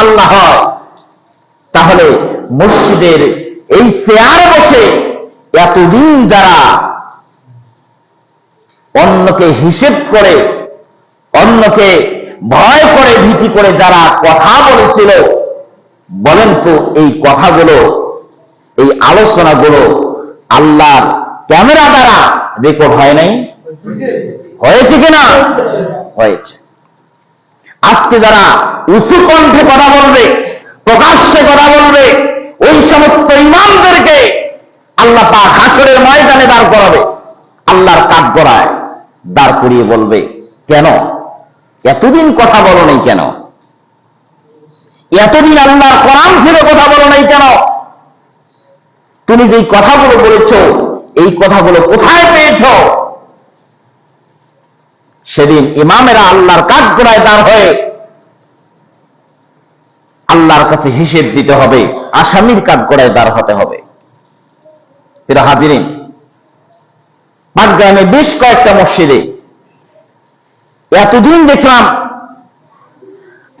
আল্লাহ হয়। তাহলে মসজিদের এই চেয়ারে বসে এতদিন যারা অন্যকে হিসেব করে, অন্যকে ভয় করে, ভীতি করে যারা কথা বলেছিল, বলেন তো এই কথাগুলো, এই আলোচনাগুলো আল্লাহর ক্যামেরা দ্বারা রেকর্ড হয় নাই? হয়েছে কিনা? হয়েছে। আজকে যারা উঁচু কণ্ঠে কথা বলবে, প্রকাশ্যে কথা বলবে, ওই সমস্ত ইমামদেরকে আল্লাহ পাক হাসরের ময়দানে দাঁড় করাবে। আল্লাহর কাঠ গড়ায় দাঁড় করিয়ে বলবে, কেন? এতদিন কথা বলো নাই কেন? এতদিন আল্লাহর কোরআন থেকে কথা বলো নাই কেন? তুমি যেই কথাগুলো বলেছ, এই কথাগুলো কোথায় পেয়েছ? সেদিন ইমামেরা আল্লাহর কাঠ গোড়ায় দাঁড় হয়ে আল্লাহর কাছে হিসেব দিতে হবে, আসামির কাঠ গোড়ায় দাঁড় হতে হবে। এরা হাজিরিন পাটগ্রামে বেশ কয়েকটা মসজিদে এতদিন দেখলাম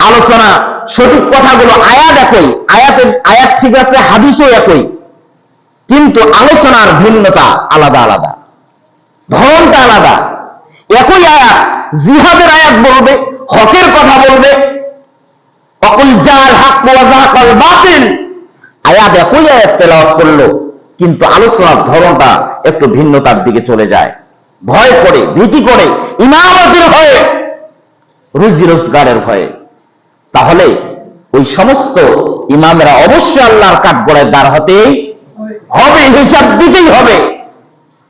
আলোচনা, সঠিক কথাগুলো আয়াত একই, আয়াতের, আয়াত ঠিক আছে, হাদিসও একই, কিন্তু আলোচনার ভিন্নতা আলাদা আলাদা, ধরনটা আলাদা। একই আয়াত, জিহাদের আয়াত বলবে, হকের কথা বলবে। অকুল জাল হাক বাতিল। আয়াত একই আয়াত তেলাওয়াত করল, কিন্তু আলোচনার ধরনটা একটু ভিন্নতার দিকে চলে যায়। ভয় করে, ভীতি করে, ইমামতের ভয়ে, রুজি রোজগারের ভয়ে। তাহলে ওই সমস্ত ইমামেরা অবশ্যই আল্লাহর কাঠগড়ায় দাঁড় হতেই হবে, হিসাব দিতেই হবে।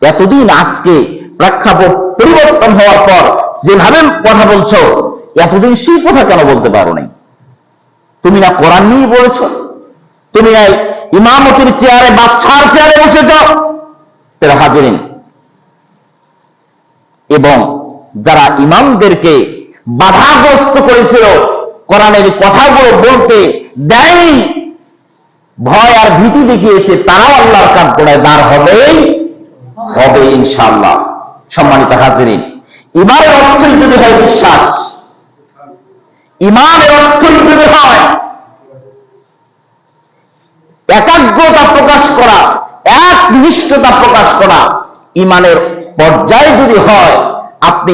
এতদিন আজকে প্রেক্ষাপট পরিবর্তন হওয়ার পর যেভাবে কথা বলছো, এতদিন সেই কথা কেন বলতে পারো নাই? তুমি না কোরআন নিয়ে বলেছ তুমি এই ইমামতির চেয়ারে বাচ্চার চেয়ারে বসেছ এরা হাজিরিন এবং যারা ইমামদেরকে বাধাগ্রস্ত করেছিল, কোরআনের কথাগুলো বলতে দেয়নি, ভয় আর ভীতি দেখিয়েছে, তারাও আল্লাহর কাঠ দাঁড় হবেই হবে ইনশাআল্লাহ। সম্মানিত হাজিরিন। ইমানের অর্থই যদি হয় বিশ্বাস, ইমানের অর্থই যদি হয় একাগ্রতা প্রকাশ করা, একনিষ্ঠতা প্রকাশ করা, ইমানের পর্যায়ে যদি হয়, আপনি